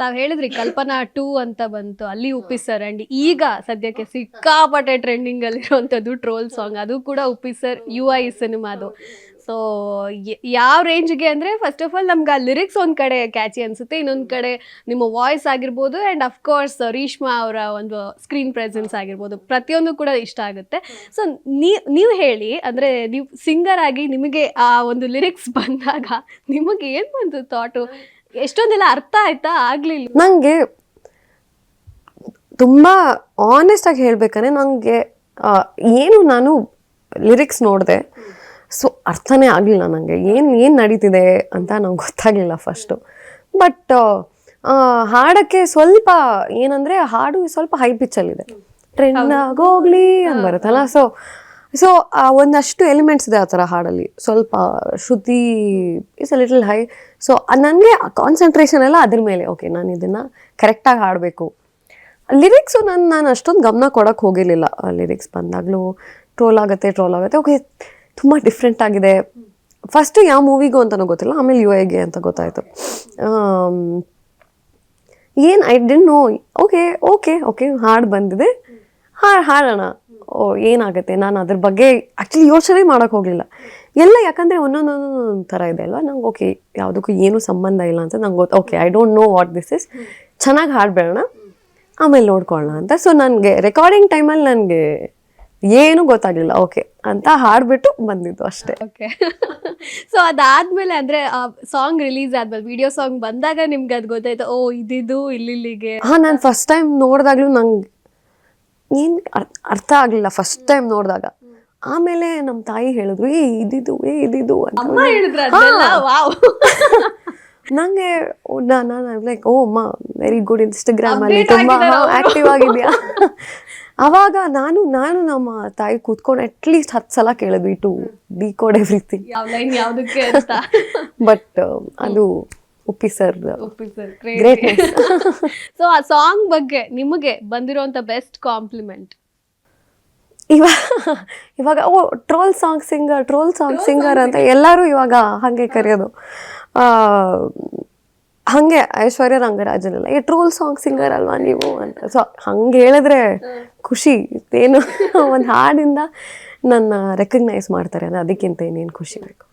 ತಾವ್ ಹೇಳಿದ್ರಿ, ಕಲ್ಪನಾ ಟೂ ಅಂತ ಬಂತು. ಅಲ್ಲಿ ಉಪ್ಪಿ ಸರ್ ಅಂಡ್ ಈಗ ಸದ್ಯಕ್ಕೆ ಸಿಕ್ಕಾಪಟ್ಟೆ ಟ್ರೆಂಡಿಂಗ್ ಅಲ್ಲಿರುವಂತದ್ದು ಟ್ರೋಲ್ ಸಾಂಗ್ ಅದು ಕೂಡ ಉಪ್ಪಿ ಸರ್ ಯು ಐ ಸಿನಿಮಾದು. ಸೊ ಯಾವ ರೇಂಜ್ಗೆ ಅಂದರೆ ಫಸ್ಟ್ ಆಫ್ ಆಲ್ ನಮ್ಗೆ ಆ ಲಿರಿಕ್ಸ್ ಒಂದು ಕಡೆ ಕ್ಯಾಚಿ ಅನ್ಸುತ್ತೆ, ಇನ್ನೊಂದು ಕಡೆ ನಿಮ್ಮ ವಾಯ್ಸ್ ಆಗಿರ್ಬೋದು ಆ್ಯಂಡ್ ಅಫ್ಕೋರ್ಸ್ ರೀಶ್ಮಾ ಅವರ ಒಂದು ಸ್ಕ್ರೀನ್ ಪ್ರೆಸೆನ್ಸ್ ಆಗಿರ್ಬೋದು. ಪ್ರತಿಯೊಂದು ಕೂಡ ಇಷ್ಟ ಆಗುತ್ತೆ. ಸೊ ನೀವು ಹೇಳಿ, ಅಂದರೆ ನೀವು ಸಿಂಗರ್ ಆಗಿ ನಿಮಗೆ ಆ ಒಂದು ಲಿರಿಕ್ಸ್ ಬಂದಾಗ ನಿಮಗೆ ಏನು ಬಂತು ಥಾಟು ಎಷ್ಟೊಂದೆಲ್ಲ ಅರ್ಥ ಆಯ್ತಾ? ಆಗ್ಲಿಲ್ಲ. ನನಗೆ ತುಂಬಾ ಆನೆಸ್ಟ್ ಆಗಿ ಹೇಳ್ಬೇಕಂದ್ರೆ ನನಗೆ ಏನು ನಾನು ಲಿರಿಕ್ಸ್ ನೋಡಿದೆ ಸೊ ಅರ್ಥನೇ ಆಗಲಿಲ್ಲ ನನಗೆ ಏನು ಏನು ನಡೀತಿದೆ ಅಂತ ನಂಗೆ ಗೊತ್ತಾಗಲಿಲ್ಲ ಫಸ್ಟು ಬಟ್ ಹಾಡಕ್ಕೆ ಸ್ವಲ್ಪ ಏನಂದರೆ ಹಾಡು ಸ್ವಲ್ಪ ಹೈ ಪಿಚ್ಚಲ್ಲಿದೆ ಟ್ರೆಂಡ್ ಆಗೋಗ್ಲಿ ಅಂತ ಬರುತ್ತಲ್ಲ ಸೊ ಸೊ ಒಂದಷ್ಟು ಎಲಿಮೆಂಟ್ಸ್ ಇದೆ ಆ ಥರ ಹಾಡಲ್ಲಿ. ಸ್ವಲ್ಪ shruti is a little high so ನನಗೆ ಕಾನ್ಸಂಟ್ರೇಷನ್ ಎಲ್ಲ ಅದ್ರ ಮೇಲೆ. ಓಕೆ ನಾನು ಇದನ್ನು ಕರೆಕ್ಟಾಗಿ ಹಾಡಬೇಕು. ಲಿರಿಕ್ಸು ನಾನು ನಾನು ಅಷ್ಟೊಂದು ಗಮನ ಕೊಡೋಕ್ಕೆ ಹೋಗಿರಲಿಲ್ಲ. ಲಿರಿಕ್ಸ್ ಬಂದಾಗಲೂ ಟ್ರೋಲ್ ಆಗುತ್ತೆ ಟ್ರೋಲ್ ಆಗುತ್ತೆ. ಓಕೆ ತುಂಬ ಡಿಫ್ರೆಂಟ್ ಆಗಿದೆ. ಫಸ್ಟು ಯಾವ ಮೂವಿಗೂ ಅಂತಲೂ ಗೊತ್ತಿಲ್ಲ. ಆಮೇಲೆ ಯು ಐಗೆ ಅಂತ ಗೊತ್ತಾಯಿತು. ಏನು I didn't know okay okay okay ಹಾಡು ಬಂದಿದೆ. ಹಾಡು ಹಾಡೋಣ. ಏನಾಗುತ್ತೆ? ನಾನು ಅದ್ರ ಬಗ್ಗೆ ಆ್ಯಕ್ಚುಲಿ ಯೋಚನೆ ಮಾಡೋಕೆ ಹೋಗಲಿಲ್ಲ. ಎಲ್ಲ ಯಾಕಂದರೆ ಒಂದೊಂದೊಂದೊಂದು ಥರ ಇದೆ ಅಲ್ವಾ? ನಂಗೆ ಓಕೆ ಯಾವುದಕ್ಕೂ ಏನೂ ಸಂಬಂಧ ಇಲ್ಲ ಅಂತ ನಂಗೆ ಗೊತ್ತು okay I don't know what this is ಚೆನ್ನಾಗಿ ಹಾಡ್ಬೇಡೋಣ. ಆಮೇಲೆ ನೋಡ್ಕೊಳ್ಳೋಣ ಅಂತ. ಸೊ ನನಗೆ ರೆಕಾರ್ಡಿಂಗ್ ಟೈಮಲ್ಲಿ ನನಗೆ ಏನು ಗೊತ್ತಾಗಲಿಲ್ಲ. ಓಕೆ ಅಂತ ಹಾಡ್ಬಿಟ್ಟು ಬಂದಿದ್ದು ಅಷ್ಟೇ. ಓಕೆ ಸೊ ಅದಾದ್ಮೇಲೆ ಅಂದ್ರೆ ಸಾಂಗ್ ರಿಲೀಸ್ ಆದ್ಮೇಲೆ ವಿಡಿಯೋ ಸಾಂಗ್ ಬಂದಾಗ ನಿಮ್ಗೆ ಅದು ಗೊತ್ತಾಯ್ತು ಓ ಇದಿದು ಇಲ್ಲಿಗೆ ಹಾ ನಾನು ಫಸ್ಟ್ ಟೈಮ್ ನೋಡಿದಾಗ್ಲೂ ನಂಗೆ ಏನು ಅರ್ಥ ಆಗಲಿಲ್ಲ ಫಸ್ಟ್ ಟೈಮ್ ನೋಡಿದಾಗ. ಆಮೇಲೆ ನಮ್ಮ ತಾಯಿ ಹೇಳಿದ್ರು ಏ ಇದಿದು ಏ ಇದಿದು ನಂಗೆ ನಾನು ಲೈಕ್ ಓ ಅಮ್ಮ ವೆರಿ ಗುಡ್ ಇನ್ಸ್ಟಾಗ್ರಾಮ್ ಅಲ್ಲಿ ತುಂಬಾ ಆಕ್ಟಿವ್ ಆಗಿದ್ಯಾ? ಅವಾಗ ನಾನು ನಾನು ನಮ್ಮ ತಾಯಿ ಕೂತ್ಕೊಂಡು ಅಟ್ಲೀಸ್ಟ್ ಹತ್ತು ಸಲ ಕೇಳಿದ್ವಿ to decode everything but ಅದು Uppi sir Oppi sir so ಆ ಸಾಂಗ್ ಬಗ್ಗೆ ನಿಮಗೆ ಬಂದಿರುವಂತ ಬೆಸ್ಟ್ ಕಾಂಪ್ಲಿಮೆಂಟ್ ಇವಾಗ ಇವಾಗ ಓ troll song singer troll song singer ಅಂತ ಎಲ್ಲರೂ ಇವಾಗ ಹಾಗೆ ಕರೆಯೋದು. ಹಂಗೆ ಐಶ್ವರ್ಯ ರಂಗರಾಜನೆಲ್ಲ ಈ ಟ್ರೋಲ್ ಸಾಂಗ್ ಸಿಂಗರ್ ಅಲ್ವಾ ನೀವು? ಅಂತ. ಸೊ ಹಂಗೆ ಹೇಳಿದ್ರೆ ಖುಷಿ. ಏನು ಒಂದು ಹಾಡಿಂದ ನನ್ನ ರೆಕಗ್ನೈಸ್ ಮಾಡ್ತಾರೆ ಅಂದ್ರೆ ಅದಕ್ಕಿಂತ ಏನೇನು ಖುಷಿ ಬೇಕು?